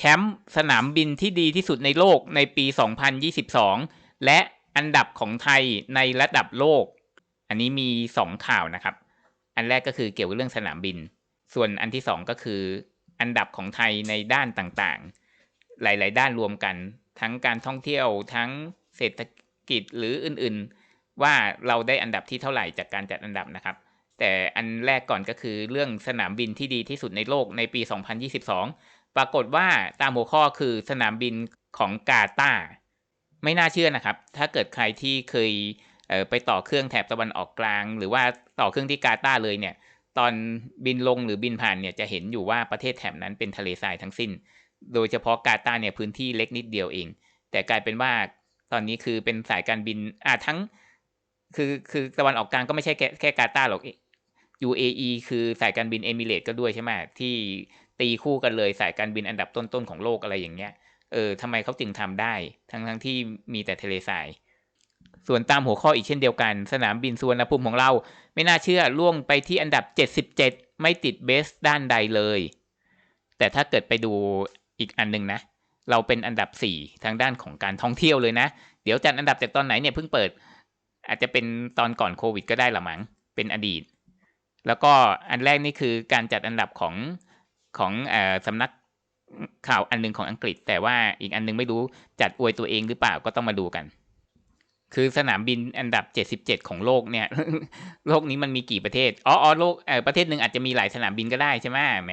แชมป์สนามบินที่ดีที่สุดในโลกในปี 2022 และอันดับของไทยในระดับโลก อันนี้มี 2 ข่าวนะครับ อันแรกก็คือเกี่ยวกับเรื่องสนามบิน ส่วนอันที่ 2 ก็คืออันดับของไทยในด้านต่างๆ หลาย ๆ ด้านรวมกัน ทั้งการท่องเที่ยวทั้งเศรษฐกิจหรืออื่นๆ ว่าเราได้อันดับที่เท่าไหร่จากการจัดอันดับนะครับ แต่อันแรกก่อนก็คือเรื่องสนามบินที่ดีที่สุดในโลกในปี 2022 ปรากฏว่าตามหัวข้อคือสนามบินของกาตาร์ไม่น่าเชื่อนะครับ ถ้าเกิดใครที่เคยเไปต่อเครื่องแถบตะวันออกกลาง หรือว่าต่อเครื่องที่กาตาร์เลยเนี่ย ตอนบินลงหรือบินผ่านเนี่ยจะเห็นอยู่ว่าประเทศแถบนั้นเป็นทะเลทรายทั้งสิ้น โดยเฉพาะกาตาร์เนี่ยพื้นที่เล็กนิดเดียวเอง แต่กลายเป็นว่าตอนนี้คือเป็นสายการบินอ่าทั้ง คือคือตะวันออกกลางก็ไม่ใช่แค่แค่กาตาร์หรอก UAE คือสายการบินเอมิเรตก็ด้วยใช่ไหมที่ ตีคู่กันเลยสายการบินอันดับต้นๆของโลกอะไรอย่างเงี้ย เออทำไมเขาจึงทำได้ ทั้งทั้งที่มีแต่ทะเลทราย ส่วนตามหัวข้ออีกเช่นเดียวกัน สนามบินสุวรรณภูมิของเรา ไม่น่าเชื่อล่วงไปที่อันดับ 77 ไม่ติดเบสด้านใดเลย แต่ถ้าเกิดไปดูอีกอันนึงนะ เราเป็นอันดับ 4 ทางด้านของการท่องเที่ยวเลยนะ เดี๋ยวจัดอันดับจากตอนไหนเนี่ยเพิ่งเปิด อาจจะเป็นตอนก่อนโควิดก็ได้ละมั้งเป็นอดีต แล้วก็อันแรกนี่คือการจัดอันดับของ ของอสำนักข่าวอันนึงของอังกฤษ แต่ว่าอีกอันนึงไม่รู้จัดอวยตัวเองหรือเปล่าก็ต้องมาดูกัน คือสนามบินอันดับ 77 ของโลกเนี่ย โลกนี้มันมีกี่ประเทศอ๋ออโลกประเทศหนึ่งอาจจะมีหลายสนามบินก็ได้ใช่ไหมแหม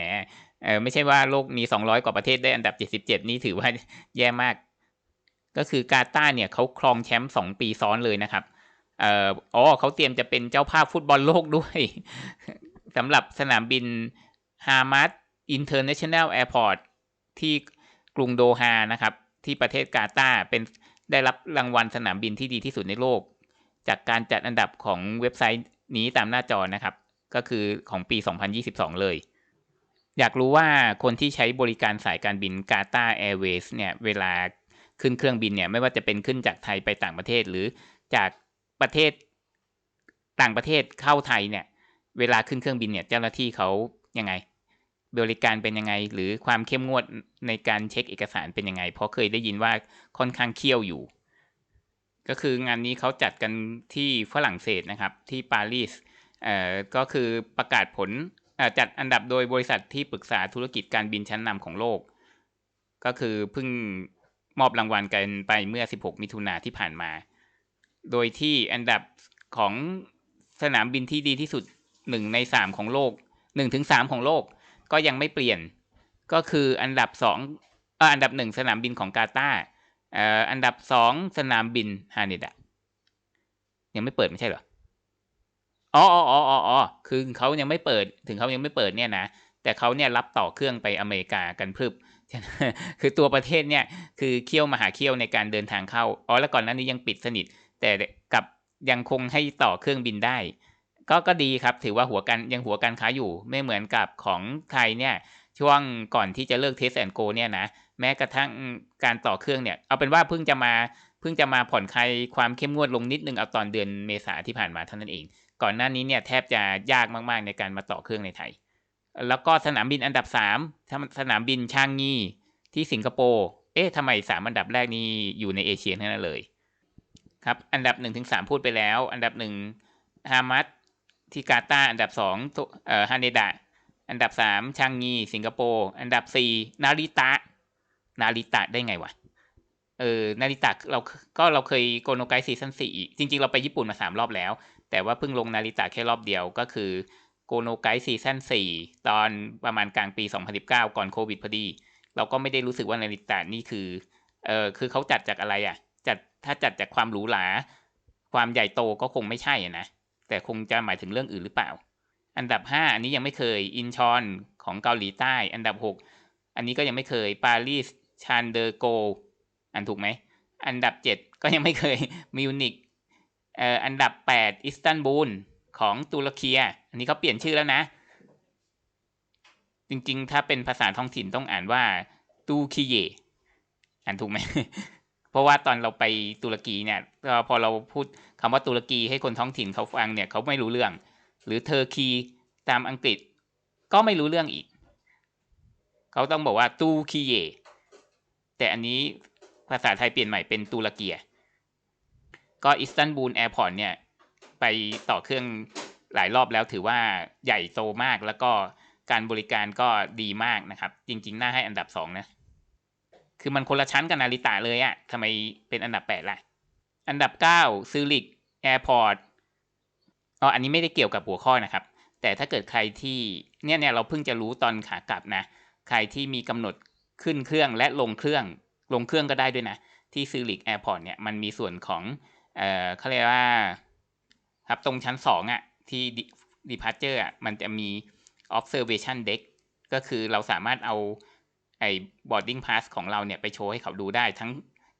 ไม่ใช่ว่าโลกมี 200 กว่าประเทศได้อันดับ 77 นี่ถือว่าแย่มาก ก็คือกาตาร์เนี่ยเขาครองแชมป์2ปีซ้อนเลยนะครับอ๋อเขาเตรียมจะเป็นเจ้าภาพฟุตบอลโลกด้วยสำหรับสนามบินฮามัด International Airport ที่กรุงโดฮานะครับ ที่ประเทศกาตาร์เป็นได้รับรางวัลสนามบินที่ดีที่สุดในโลก จากการจัดอันดับของเว็บไซต์นี้ตามหน้าจอนะครับ ก็คือของปี 2022 เลย อยากรู้ว่าคนที่ใช้บริการสายการบินกาตาร์แอร์เวย์เนี่ยเวลาขึ้นเครื่องบินเนี่ยไม่ว่าจะเป็นขึ้นจากไทยไปต่างประเทศ หรือจากประเทศต่างประเทศเข้าไทยเนี่ย เวลาขึ้นเครื่องบินเนี่ยเจ้าหน้าที่เขายังไง บริการเป็นยังไง หรือความเข้มงวดในการเช็คเอกสารเป็นยังไง เพราะเคยได้ยินว่าค่อนข้างเคี่ยวอยู่ ก็คืองานนี้เขาจัดกันที่ฝรั่งเศสนะครับ ที่ปารีสเอ่อก็คือประกาศผลจัดอันดับโดยบริษัทที่ปรึกษาธุรกิจการบินชั้นนำของโลก ก็คือเพิ่งมอบรางวัลกันไปเมื่อ 16 มิถุนาที่ผ่านมา โดยที่อันดับของสนามบินที่ดีที่สุดหนึ่งในสามของโลกหนึ่งถึงสามของโลก ก็ยังไม่เปลี่ยน ก็คืออันดับสองอันดับหนึ่งสนามบินของกาตาร์อันดับสองสนามบินฮานิดะยังไม่เปิดไม่ใช่เหรออ๋ออ๋ออ๋ออ๋อคือเขายังไม่เปิด ถึงเขายังไม่เปิดเนี่ยนะ แต่เขาเนี่ยรับต่อเครื่องไปอเมริกากันพรึบ คือตัวประเทศเนี่ย คือเคี่ยวมหาเคี่ยวในการเดินทางเข้า อ๋อ แล้วก่อนหน้านี้ยังปิดสนิท แต่กับยังคงให้ต่อเครื่องบินได้ ก็ก็ดีครับ ถือว่าหัวกันยังหัวการค้าอยู่ไม่เหมือนกับของไทยเนี่ยช่วงก่อนที่จะเลิกเทสแอนโกเนี่ยนะแม้กระทั่งการต่อเครื่องเนี่ย เอาเป็นว่าเพิ่งจะมาเพิ่งจะมาผ่อนคลายความเข้มงวดลงนิดนึงเอาตอนเดือนเมษาที่ผ่านมาเท่านั้นเอง ก่อนหน้านี้เนี่ยแทบจะยากมากๆในการมาต่อเครื่องในไทย แล้วก็สนามบินอันดับ3สนามบินชางงีที่สิงคโปร์เอ๊ะทำไมสามอันดับแรกนี้อยู่ในเอเชียทั้งนั้นเลยครับอันดับ1นถึงสพูดไปแล้ว อันดับ1ฮามัด ที่กาตาอันดับสองเอ่อฮาเนดะ อันดับสามชางงีสิงคโปร์อันดับสี่นาริตะ นาริตะได้ไงวะเออนาริตะเราก็เราเคยโกโนไกซีซั่นสี่จริง ๆ เราไปญี่ปุ่นมาสามรอบแล้ว แต่ว่าเพิ่งลงนาริตะแค่รอบเดียวก็คือโกโนไกซีซั่นสี่ตอนประมาณกลางปี 2019 ก่อนโควิดพอดี เราก็ไม่ได้รู้สึกว่านาริตะนี่คือเออคือเขาจัดจากอะไรอะ่ะ จัดถ้าจัดจากความหรูหราความใหญ่โตก็คงไม่ใช่นะ แต่คงจะหมายถึงเรื่องอื่นหรือเปล่า อันดับ 5 อันนี้ยังไม่เคยอินชอนของเกาหลีใต้ อันดับ 6 อันนี้ก็ยังไม่เคยปารีสชานเดอร์โกอันถูกไหม อันดับ 7 ก็ยังไม่เคยมิวนิกเอ่ออันดับ 8 อิสตันบูลของตุรกีอันนี้เขาเปลี่ยนชื่อแล้วนะ จริงๆ ถ้าเป็นภาษาท้องถิ่นต้องอ่านว่าตูคิเยอ่านถูกไหม เพราะว่าตอนเราไปตุรกีเนี่ยพอเราพูดคำว่าตุรกีให้คนท้องถิ่นเขาฟังเนี่ยเขาไม่รู้เรื่อง หรือเทอร์คีตามอังกฤษ ก็ไม่รู้เรื่องอีก เขาต้องบอกว่าตูคีเย แต่อันนี้ภาษาไทยเปลี่ยนใหม่เป็นตุรเกีย ก็อิสตันบูลแอร์พอร์ตเนี่ย ไปต่อเครื่องหลายรอบแล้วถือว่าใหญ่โตมากแล้วก็การบริการก็ดีมากนะครับ จริง ๆ น่าให้อันดับสองนะ คือมันคนละชั้นกับนาริตะเลยอะทำไมเป็นอันดับแปดล่ะ อันดับเก้าซูริกแอร์พอร์ตอ๋ออันนี้ไม่ได้เกี่ยวกับหัวข้อนะครับ แต่ถ้าเกิดใครที่เนี่ยเนี่ยเราเพิ่งจะรู้ตอนขากลับนะ ใครที่มีกำหนดขึ้นเครื่องและลงเครื่อง ลงเครื่องก็ได้ด้วยนะ ที่ซูริกแอร์พอร์ตเนี่ยมันมีส่วนของ เอ่อเขาเรียกว่าครับตรงชั้นสองอะ่ะที่ departure อะมันจะมี observation deck ก็คือเราสามารถเอา ไอ้ boarding pass ของเราเนี่ยไปโชว์ให้เขาดูได้ทั้ง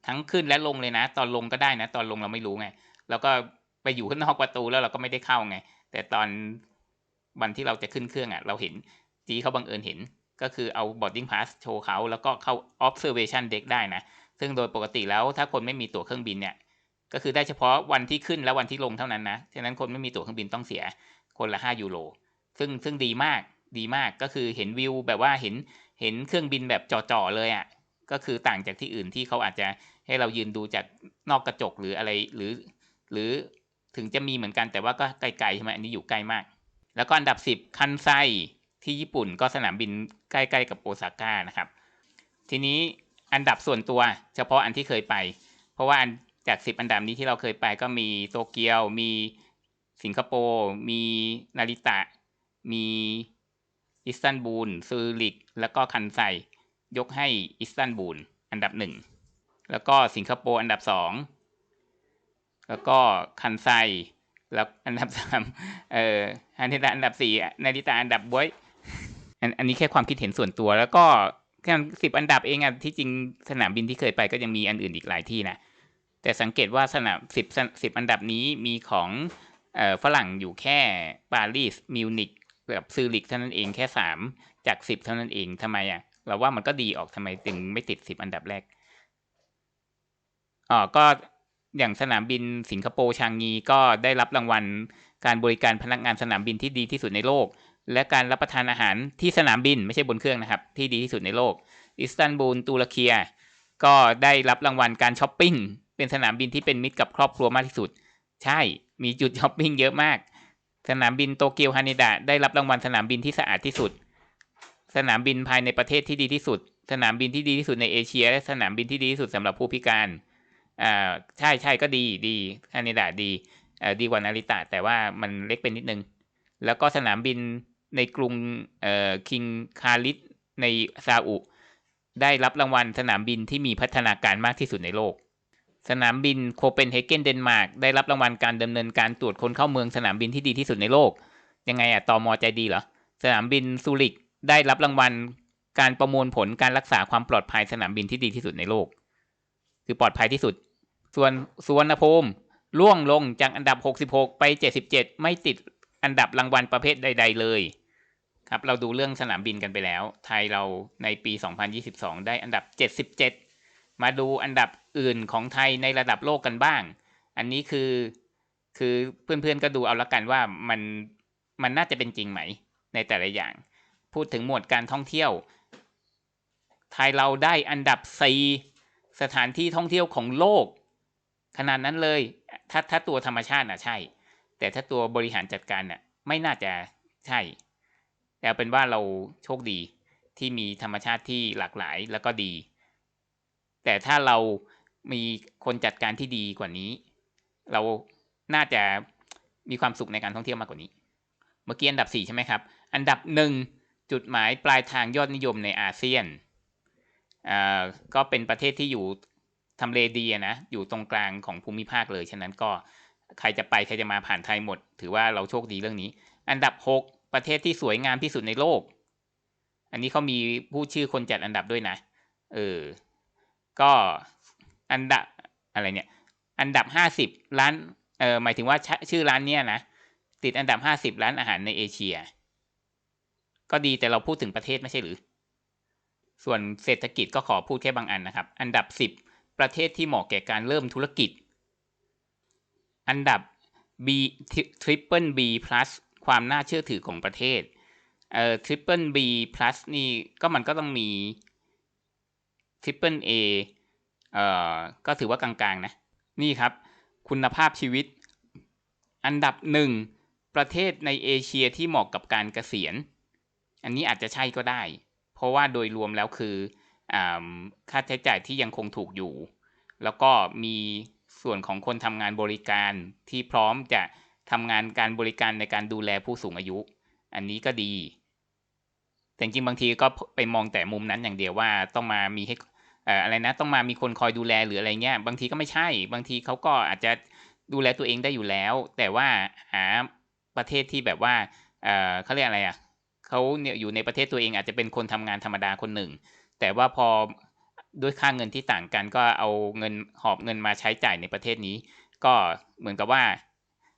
ทั้งขึ้นและลงเลยนะ ตอนลงก็ได้นะ ตอนลงเราไม่รู้ไงแล้วก็ไปอยู่ข้างนอกประตูแล้วเราก็ไม่ได้เข้าไง แต่ตอนวันที่เราจะขึ้นเครื่องอะ่ะ เราเห็นจีเขาบังเอิญเห็น ก็คือเอา boarding pass โชว์เขาแล้วก็เข้า observation deck ได้นะ ซึ่งโดยปกติแล้วถ้าคนไม่มีตั๋วเครื่องบินเนี่ยก็คือได้เฉพาะวันที่ขึ้นและวันที่ลงเท่านั้นนะฉะนั้นคนไม่มีตั๋วเครื่องบินต้องเสียคนละห้ายูโรซึ่งซึ่งดีมากดีมากก็คือเห็นวิวแบบว่าเห็น เห็นเครื่องบินแบบจ่อๆเลยอะ่ะก็คือต่างจากที่อื่นที่เขาอาจจะให้เรายืนดูจากนอกกระจกหรืออะไรหรือ หรือถึงจะมีเหมือนกันแต่ว่าก็ไกลๆใช่ไหมอันนี้อยู่ใกล้มาก แล้วก็อันดับสิบคันไซที่ญี่ปุ่นก็สนามบินใกล้ๆกับโอซาก้านะครับ ทีนี้อันดับส่วนตัวเฉพาะอันที่เคยไป เพราะว่าจากสิบอันดับนี้ที่เราเคยไปก็มีโตเกียว มีสิงคโปร์ มีนาริตะ มี อิสตันบูลซูริก แล้วก็คันไซ ยกให้อิสตันบูลอันดับหนึ่งแล้วก็สิงคโปร์อันดับสองแล้วก็คันไซแล้วอันดับสามเอ่อฮันเทตะอันดับสี่นาริตะอันดับบวยอันอันนี้แค่ความคิดเห็นส่วนตัว แล้วก็แค่สิบอันดับเองอะที่จริงสนามบินที่เคยไปก็ยังมีอันอื่นอีกหลายที่นะแต่สังเกตว่าสนามสิบสิบอันดับนี้มีของเอ่อฝรั่งอยู่แค่ปารีสมิวนิก กับซูริกเท่านั้นเองแค่สามจากสิบเท่านั้นเองทำไมอะ เราว่ามันก็ดีออกทำไมถึงไม่ติดสิบอันดับแรกอ๋อก็อย่างสนามบินสิงคโปร์ชางงีก็ได้รับรางวัล การบริการพนักงานสนามบินที่ดีที่สุดในโลก และการรับประทานอาหารที่สนามบินไม่ใช่บนเครื่องนะครับ ที่ดีที่สุดในโลก อิสตันบูลตุรเกีย ก็ได้รับรางวัลการช้อปปิ้งเป็นสนามบินที่เป็นมิตรกับครอบครัวมากที่สุด ใช่มีจุดช้อปปิ้งเยอะมาก สนามบินโตเกียวฮานิดะได้รับรางวัลสนามบินที่สะอาดที่สุด สนามบินภายในประเทศที่ดีที่สุด สนามบินที่ดีที่สุดในเอเชีย และสนามบินที่ดีที่สุดสำหรับผู้พิการ อ่าใช่ใช่ก็ดีดีฮานิดะดีอ่อดีกว่านาริตะแต่ว่ามันเล็กเป็นนิดนึง แล้วก็สนามบินในกรุงเอ่อคิงคาริสในซาอุ ได้รับรางวัลสนามบินที่มีพัฒนาการมากที่สุดในโลก สนามบินโคเปนเฮเกนเดนมาร์กได้รับรางวัลการดำเนินการตรวจคนเข้าเมืองสนามบินที่ดีที่สุดในโลก ยังไงอะตอมอใจดีเหรอ สนามบินซูริกได้รับรางวัลการประมวลผลการรักษาความปลอดภัยสนามบินที่ดีที่สุดในโลก คือปลอดภัยที่สุด ส่วนสุวรรณภูมิล่วงลงจากอันดับ 66 ไป 77 ไม่ติดอันดับรางวัลประเภทใด ๆ เลย ครับเราดูเรื่องสนามบินกันไปแล้ว ไทยเราในปี 2022 ได้อันดับ 77 มาดูอันดับอื่นของไทยในระดับโลกกันบ้าง อันนี้คือคือเพื่อนๆก็ดูเอาละกันว่ามันมันน่าจะเป็นจริงไหมในแต่ละอย่าง พูดถึงหมวดการท่องเที่ยว ไทยเราได้อันดับ4สถานที่ท่องเที่ยวของโลก ขนาดนั้นเลย ถ้าถ้าตัวธรรมชาติน่ะใช่ แต่ถ้าตัวบริหารจัดการน่ะไม่น่าจะใช่ แต่เป็นว่าเราโชคดีที่มีธรรมชาติที่หลากหลายแล้วก็ดี แต่ถ้าเรามีคนจัดการที่ดีกว่านี้ เราน่าจะมีความสุขในการท่องเที่ยวมากกว่านี้ เมื่อกี้อันดับสี่ใช่ไหมครับ อันดับหนึ่งจุดหมายปลายทางยอดนิยมในอาเซียนอ่าก็เป็นประเทศที่อยู่ทำเลดีนะ อยู่ตรงกลางของภูมิภาคเลย ฉะนั้นก็ใครจะไปใครจะมาผ่านไทยหมด ถือว่าเราโชคดีเรื่องนี้ อันดับหกประเทศที่สวยงามที่สุดในโลก อันนี้เขามีผู้ชื่อคนจัดอันดับด้วยนะ เออ ก็อันดับอะไรเนี่ย อันดับห้าสิบร้านเออหมายถึงว่าชื่อร้านเนี้ยนะ ติดอันดับห้าสิบร้านอาหารในเอเชีย ก็ดีแต่เราพูดถึงประเทศไม่ใช่หรือ ส่วนเศรษฐกิจก็ขอพูดแค่บางอันนะครับ อันดับสิบประเทศที่เหมาะแก่การเริ่มธุรกิจ อันดับ B Triple B plus ความน่าเชื่อถือของประเทศเอ่อ Triple B plus นี่ก็มันก็ต้องมี Triple A เอ่อก็ถือว่ากลางๆนะ นี่ครับ คุณภาพชีวิต อันดับหนึ่งประเทศในเอเชียที่เหมาะกับการเกษียณ อันนี้อาจจะใช่ก็ได้ เพราะว่าโดยรวมแล้วคืออค่าใช้จ่ายที่ยังคงถูกอยู่ แล้วก็มีส่วนของคนทำงานบริการที่พร้อมจะทำงานการบริการในการดูแลผู้สูงอายุ อันนี้ก็ดี แต่จริงบางทีก็ไปมองแต่มุมนั้นอย่างเดียวว่าต้องมามีให้อะไรนะ ต้องมามีคนคอยดูแลหรืออะไรเงี้ยบางทีก็ไม่ใช่ บางทีเขาก็อาจจะดูแลตัวเองได้อยู่แล้ว แต่ว่าหาประเทศที่แบบว่าเขาเรียกอะไรอะเขาเนี่ยอยู่ในประเทศตัวเองอาจจะเป็นคนทำงานธรรมดาคนหนึ่ง แต่ว่าพอด้วยค่าเงินที่ต่างกันก็เอาเงินหอบเงินมาใช้จ่ายในประเทศนี้ ก็เหมือนกับว่า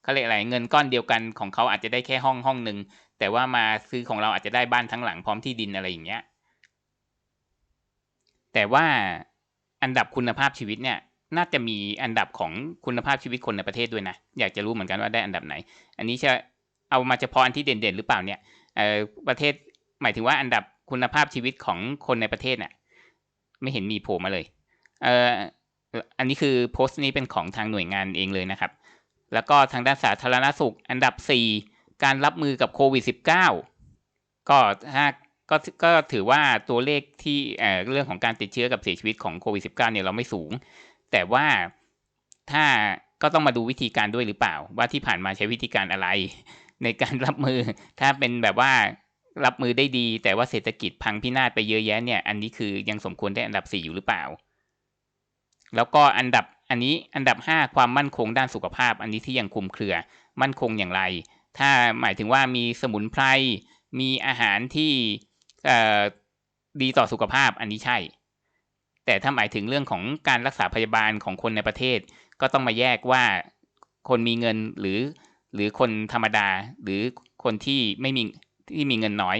เขาเรียกอะไรเงินก้อนเดียวกันของเขาอาจจะได้แค่ห้องห้องหนึ่ง แต่ว่ามาซื้อของเราอาจจะได้บ้านทั้งหลังพร้อมที่ดินอะไรอย่างเงี้ย แต่ว่าอันดับคุณภาพชีวิตเนี่ยน่าจะมีอันดับของคุณภาพชีวิตคนในประเทศด้วยนะ อยากจะรู้เหมือนกันว่าได้อันดับไหน อันนี้จะเอามาเฉพาะอันที่เด่นๆหรือเปล่าเนี่ยประเทศหมายถึงว่าอันดับคุณภาพชีวิตของคนในประเทศเนี่ยไม่เห็นมีโผล่มาเลยเอ่ออันนี้คือโพสต์นี้เป็นของทางหน่วยงานเองเลยนะครับ แล้วก็ทางด้านสาธารณสุข อันดับ4 การรับมือกับโควิด -19 ก็ถ้าก็ก็ถือว่าตัวเลขที่เอ่อเรื่องของการติดเชื้อกับเสียชีวิตของโควิด -19 เนี่ยเราไม่สูง แต่ว่าถ้าก็ต้องมาดูวิธีการด้วยหรือเปล่า ว่าที่ผ่านมาใช้วิธีการอะไร ในการรับมือ ถ้าเป็นแบบว่ารับมือได้ดี แต่ว่าเศรษฐกิจพังพินาศไปเยอะแยะเนี่ย อันนี้คือยังสมควรได้อันดับ 4 อยู่หรือเปล่า แล้วก็อันดับอันนี้อันดับ 5 ความมั่นคงด้านสุขภาพ อันนี้ที่ยังคุมเครือ มั่นคงอย่างไร ถ้าหมายถึงว่ามีสมุนไพร มีอาหารที่ดีต่อสุขภาพอันนี้ใช่ แต่ถ้าหมายถึงเรื่องของการรักษาพยาบาลของคนในประเทศ ก็ต้องมาแยกว่าคนมีเงินหรือหรือคนธรรมดา หรือคนที่ไม่มีที่มีเงินน้อย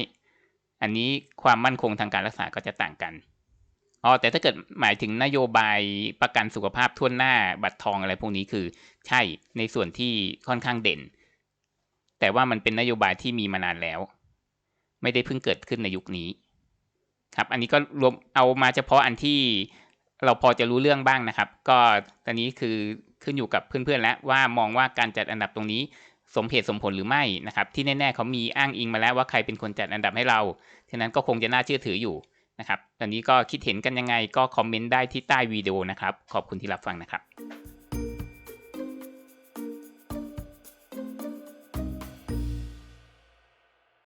อันนี้ความมั่นคงทางการรักษาก็จะต่างกันอ๋อแต่ถ้าเกิดหมายถึงนโยบายประกันสุขภาพทั่วหน้าบัตรทองอะไรพวกนี้คือ ใช่ในส่วนที่ค่อนข้างเด่น แต่ว่ามันเป็นนโยบายที่มีมานานแล้ว ไม่ได้เพิ่งเกิดขึ้นในยุคนี้ ครับ อันนี้ก็รวมเอามาเฉพาะอันที่เราพอจะรู้เรื่องบ้างนะครับ ก็ตอนนี้คือขึ้นอยู่กับเพื่อนๆแล้วว่ามองว่าการจัดอันดับตรงนี้สมเหตุสมผลหรือไม่นะครับ ที่แน่ๆเขามีอ้างอิงมาแล้วว่าใครเป็นคนจัดอันดับให้เราฉะนั้นก็คงจะน่าเชื่อถืออยู่นะครับ ตอนนี้ก็คิดเห็นกันยังไงก็คอมเมนต์ได้ที่ใต้วิดีโอนะครับ ขอบคุณที่รับฟังนะครับ